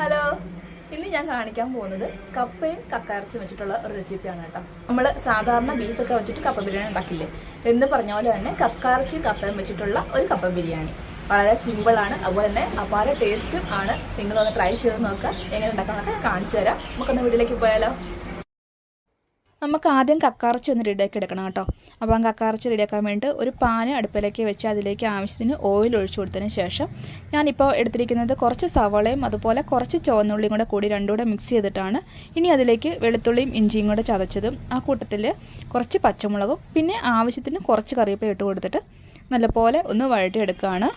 Hello. ഇന്ന് ഞാൻ കാണിക്കാൻ പോകുന്നത് കപ്പയും കക്കയിറച്ചും വെച്ചിട്ടുള്ള ഒരു റെസിപ്പിയാണ് കേട്ടോ. നമ്മൾ സാധാരണ ബീഫൊക്കെ വെച്ചിട്ട് കപ്പ ബിരിയാണി ഉണ്ടാക്കില്ലേ? എന്ന് പറഞ്ഞ പോലെ തന്നെ കക്കയിറച്ചിയും കപ്പയും വെച്ചിട്ടുള്ള ഒരു കപ്പ ബിരിയാണി. വളരെ സിമ്പിളാണ് അതുപോലെ തന്നെ അപാര ടേസ്റ്റും ആണ്. നിങ്ങളൊന്ന് ട്രൈ ചെയ്ത് നോക്കുക എങ്ങനെ ഉണ്ടാക്കാനൊക്കെ കാണിച്ചു തരാം. നമുക്കൊന്ന് വീട്ടിലേക്ക് പോയാലോ? നമുക്ക് ആദ്യം കക്കാറച്ചി ഒന്ന് റെഡിയാക്കി എടുക്കണം കേട്ടോ. അപ്പോൾ ആ കക്കാറച്ചി റെഡിയാക്കാൻ വേണ്ടിയിട്ട് ഒരു പാന് അടുപ്പിലേക്ക് വെച്ച് അതിലേക്ക് ആവശ്യത്തിന് ഓയിൽ ഒഴിച്ചു കൊടുത്തതിന് ശേഷം ഞാനിപ്പോൾ എടുത്തിരിക്കുന്നത് കുറച്ച് സവളയും അതുപോലെ കുറച്ച് ചുവന്നുള്ളിയും കൂടെ കൂടി രണ്ടും കൂടെ മിക്സ് ചെയ്തിട്ടാണ് ഇനി അതിലേക്ക് വെളുത്തുള്ളിയും ഇഞ്ചിയും കൂടെ ചതച്ചതും ആ കൂട്ടത്തിൽ കുറച്ച് പച്ചമുളകും പിന്നെ ആവശ്യത്തിന് കുറച്ച് കറിവേപ്പില ഇട്ട് കൊടുത്തിട്ട് നല്ലപോലെ ഒന്ന് വഴറ്റിയെടുക്കുകയാണ്.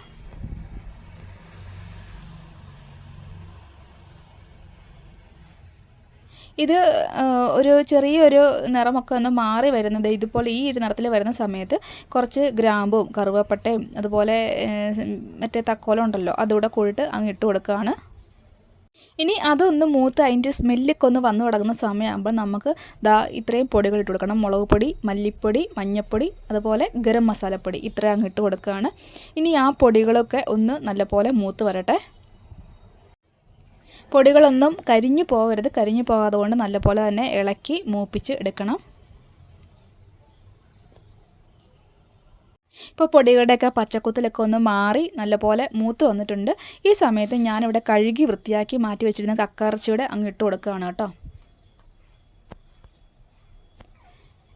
ഇത് ഒരു ചെറിയൊരു നിറമൊക്കെ ഒന്ന് മാറി വരുന്നത് ഇതുപോലെ ഈ ഒരു നിറത്തിൽ വരുന്ന സമയത്ത് കുറച്ച് ഗ്രാമ്പും കറുവപ്പട്ടയും അതുപോലെ മറ്റേ തക്കോലം ഉണ്ടല്ലോ അതുകൂടെ കൂടിയിട്ട് അങ്ങ് ഇട്ട് കൊടുക്കുകയാണ് ഇനി അതൊന്ന് മൂത്ത് അതിന്റെ സ്മെല്ലൊക്കെ ഒന്ന് വന്നു തുടങ്ങുന്ന സമയമാകുമ്പോൾ നമുക്ക് ദാ ഇത്രയും പൊടികൾ ഇട്ട് കൊടുക്കണം. മുളക് പൊടി മല്ലിപ്പൊടി മഞ്ഞൾപ്പൊടി അതുപോലെ ഗരം മസാലപ്പൊടി ഇത്രയും അങ്ങ് ഇട്ട് കൊടുക്കുകയാണ് ഇനി ആ പൊടികളൊക്കെ ഒന്ന് നല്ലപോലെ മൂത്ത് വരട്ടെ. പൊടികളൊന്നും കരിഞ്ഞു പോകരുത്. കരിഞ്ഞു പോകാതെ കൊണ്ട് നല്ലപോലെ തന്നെ ഇളക്കി മൂപ്പിച്ച് എടുക്കണം. ഇപ്പോൾ പൊടികളുടെയൊക്കെ പച്ചക്കുത്തിലൊക്കെ ഒന്ന് മാറി നല്ലപോലെ മൂത്ത് വന്നിട്ടുണ്ട്. ഈ സമയത്ത് ഞാനിവിടെ കഴുകി വൃത്തിയാക്കി മാറ്റി വെച്ചിരുന്ന കക്കയിറച്ചിയുടെ അങ്ങ് ഇട്ട് കൊടുക്കുകയാണ് കേട്ടോ.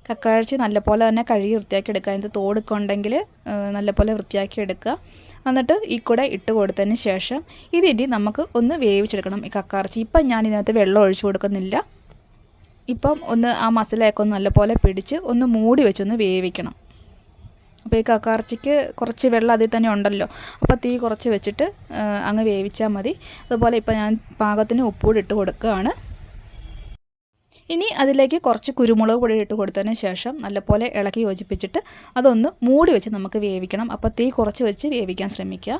കക്കയിറച്ചി നല്ലപോലെ തന്നെ കഴുകി വൃത്തിയാക്കി എടുക്കുക. അതിന്റെ തോടൊക്കെ ഉണ്ടെങ്കിൽ നല്ലപോലെ വൃത്തിയാക്കി എടുക്കുക. എന്നിട്ട് ഈ കൂടെ ഇട്ട് കൊടുത്തതിന് ശേഷം ഇതിനി നമുക്ക് ഒന്ന് വേവിച്ചെടുക്കണം. ഈ കക്കയിറച്ചി. ഇപ്പം ഞാൻ ഇതിനകത്ത് വെള്ളം ഒഴിച്ചു കൊടുക്കുന്നില്ല. ഇപ്പം ഒന്ന് ആ മസാലയൊക്കെ ഒന്ന് നല്ലപോലെ പിടിച്ച് ഒന്ന് മൂടി വെച്ചൊന്ന് വേവിക്കണം. അപ്പോൾ ഈ കക്കാർച്ചിക്ക് കുറച്ച് വെള്ളം അതിൽ തന്നെ ഉണ്ടല്ലോ. അപ്പോൾ തീ കുറച്ച് വെച്ചിട്ട് അങ്ങ് വേവിച്ചാൽ മതി. അതുപോലെ ഇപ്പോൾ ഞാൻ പാകത്തിന് ഉപ്പൂടി ഇട്ട് കൊടുക്കുകയാണ്. ഇനി അതിലേക്ക് കുറച്ച് കുരുമുളക് പൊടി ഇട്ട് കൊടുത്തതിന് ശേഷം നല്ലപോലെ ഇളക്കി യോജിപ്പിച്ചിട്ട് അതൊന്ന് മൂടി വെച്ച് നമുക്ക് വേവിക്കണം. അപ്പോൾ തീ കുറച്ച് വെച്ച് വേവിക്കാൻ ശ്രമിക്കുക.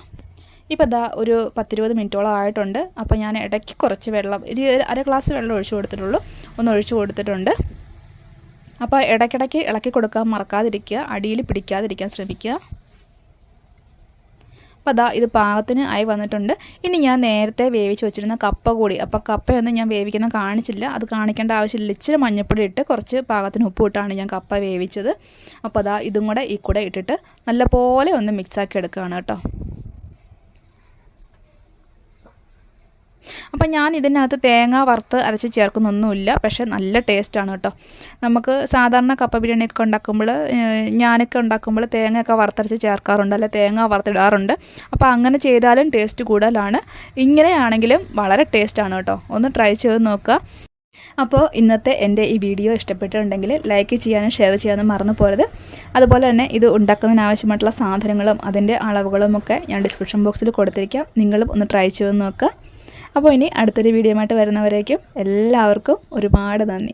ഇപ്പോൾ ദാ ഒരു പത്തിരുപത് മിനിറ്റോളം ആയിട്ടുണ്ട്. അപ്പോൾ ഞാൻ ഇടയ്ക്ക് കുറച്ച് വെള്ളം ഒരു അര ഗ്ലാസ് വെള്ളം ഒഴിച്ചു കൊടുത്തിട്ടുള്ളൂ. ഒന്ന് ഒഴിച്ചു കൊടുത്തിട്ടുണ്ട്. അപ്പോൾ ഇടയ്ക്കിടയ്ക്ക് ഇളക്കി കൊടുക്കാൻ മറക്കാതിരിക്കുക അടിയിൽ പിടിക്കാതിരിക്കാൻ ശ്രമിക്കുക. അപ്പോൾ അതാ ഇത് പാകത്തിന് ആയി വന്നിട്ടുണ്ട്. ഇനി ഞാൻ നേരത്തെ വേവിച്ച് വെച്ചിരുന്ന കപ്പ കൂടി അപ്പോൾ കപ്പയൊന്നും ഞാൻ വേവിക്കുന്ന കാണിച്ചില്ല. അത് കാണിക്കേണ്ട ആവശ്യമില്ല. ഇച്ചിരി മഞ്ഞപ്പൊടി ഇട്ട് കുറച്ച് പാകത്തിന് ഉപ്പ് ഇട്ടാണ് ഞാൻ കപ്പ വേവിച്ചത്. അപ്പോൾ അതാ ഇതും കൂടെ ഈ കൂടെ ഇട്ടിട്ട് നല്ലപോലെ ഒന്ന് മിക്സാക്കി എടുക്കുകയാണ് കേട്ടോ. അപ്പം ഞാൻ ഇതിനകത്ത് തേങ്ങ വറുത്ത് അരച്ച് ചേർക്കുന്നൊന്നുമില്ല പക്ഷേ നല്ല ടേസ്റ്റാണ് കേട്ടോ. നമുക്ക് സാധാരണ കപ്പ ബിരിയാണിയൊക്കെ ഉണ്ടാക്കുമ്പോൾ ഞാനൊക്കെ ഉണ്ടാക്കുമ്പോൾ തേങ്ങയൊക്കെ വറുത്തരച്ച് ചേർക്കാറുണ്ട് അല്ലെ തേങ്ങ വറുത്തിടാറുണ്ട്. അപ്പോൾ അങ്ങനെ ചെയ്താലും ടേസ്റ്റ് കൂടുതലാണ്. ഇങ്ങനെയാണെങ്കിലും വളരെ ടേസ്റ്റാണ് കേട്ടോ. ഒന്ന് ട്രൈ ചെയ്ത് നോക്കുക. അപ്പോൾ ഇന്നത്തെ എന്റെ ഈ വീഡിയോ ഇഷ്ടപ്പെട്ടിട്ടുണ്ടെങ്കിൽ ലൈക്ക് ചെയ്യാനും ഷെയർ ചെയ്യാനും മറന്നു പോരുത് അതുപോലെ തന്നെ ഇത് ഉണ്ടാക്കുന്നതിന് ആവശ്യമായിട്ടുള്ള സാധനങ്ങളും അതിന്റെ അളവുകളും ഒക്കെ ഞാൻ ഡിസ്ക്രിപ്ഷൻ ബോക്സിൽ കൊടുത്തിരിക്കാം. നിങ്ങളും ഒന്ന് ട്രൈ ചെയ്ത് നോക്കുക. അപ്പോൾ ഇനി അടുത്തൊരു വീഡിയോ ആയിട്ട് വരുന്നവരേക്കും എല്ലാവർക്കും ഒരുപാട് നന്ദി.